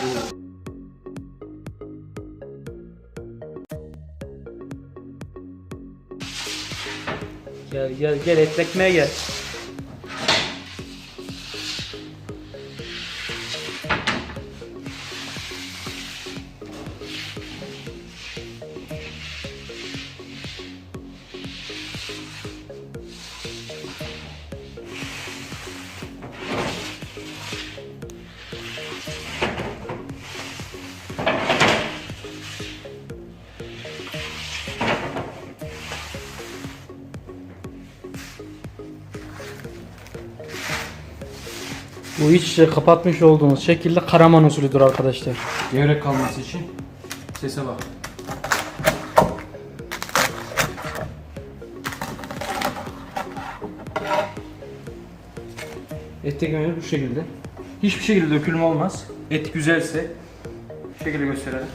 Gel gel gel et ekmeğe gel. Bu iç kapatmış olduğunuz şekilde karaman usulüdür arkadaşlar. Gevrek kalması için sese bak. Et ekmeğimiz bu şekilde. Hiçbir şekilde dökülme olmaz. Et güzelse şekilde gösterelim.